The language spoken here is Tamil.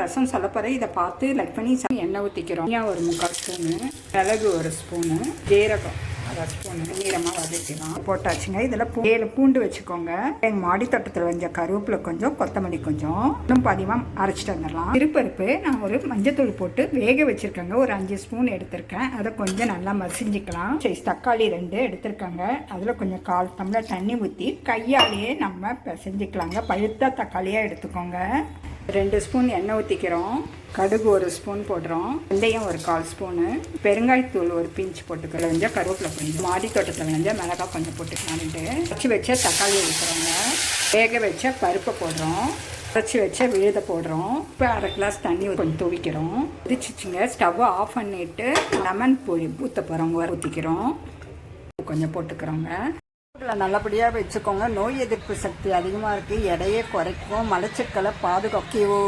ரசம் சொல்ல இதை பார்த்து லைக் பண்ணி எண்ணெய் ஊற்றிக்கிறோம் ஒரு முக்கால் ஸ்பூனு மிளகு ஒரு ஸ்பூனு ஜீரகம் அரை ஸ்பூனு நீளமாக வதக்கலாம் போட்டாச்சுங்க. இதில் பூ ஏழு பூண்டு வச்சுக்கோங்க. எங்கள் மாடி தோட்டத்தில் கொஞ்சம் கருவேப்பிலை கொஞ்சம் கொத்தமல்லி கொஞ்சம் இன்னும் பாதிமாக அரைச்சிட்டு வந்துடலாம். திருப்பருப்பு நான் ஒரு மஞ்சத்தூள் போட்டு வேக வச்சுருக்கேங்க. ஒரு அஞ்சு ஸ்பூன் எடுத்திருக்கேன். அதை கொஞ்சம் நல்லா மசிஞ்சிக்கலாம். சரி தக்காளி ரெண்டு எடுத்திருக்காங்க. அதில் கொஞ்சம் கால் தம்ளர் தண்ணி ஊற்றி கையாலேயே நம்ம பிசைஞ்சிக்கலாங்க. பழுத்த தக்காளியாக எடுத்துக்கோங்க. ரெண்டு ஸ்பூன் எண்ணெய் ஊற்றிக்கிறோம் கடுகு ஒரு ஸ்பூன் போடுறோம். வெந்தயம் ஒரு கால் ஸ்பூனு. பெருங்காயத்தூள் ஒரு பிஞ்ச் போட்டுக்கலாம் கொஞ்சம் கருவேப்பிலை கொஞ்சம் மாடி தோட்டத்தில் வந்து மிளகாய் கொஞ்சம் போட்டுக்கலான்ட்டு வச்சு வச்ச தக்காளி ஊற்றுறோங்க வேக வச்ச பருப்பை போடுறோம். அரைச்சி வச்ச விழுத போடுறோம். இப்போ அரை கிளாஸ் தண்ணி கொஞ்சம் துவிக்கிறோம். கொதிச்சிச்சுங்க. ஸ்டவ்வை ஆஃப் பண்ணிட்டு லெமன் பொடி ஊற்ற போகிறவங்க ஊற்றிக்கிறோம் கொஞ்சம் போட்டுக்கிறோங்க. நல்லபடியாக வச்சுக்கோங்க. நோய் எதிர்ப்பு சக்தி அதிகமாக இருக்குது எடையை குறைக்கும் மலச்சிக்கலை பாதுகாக்கவோ.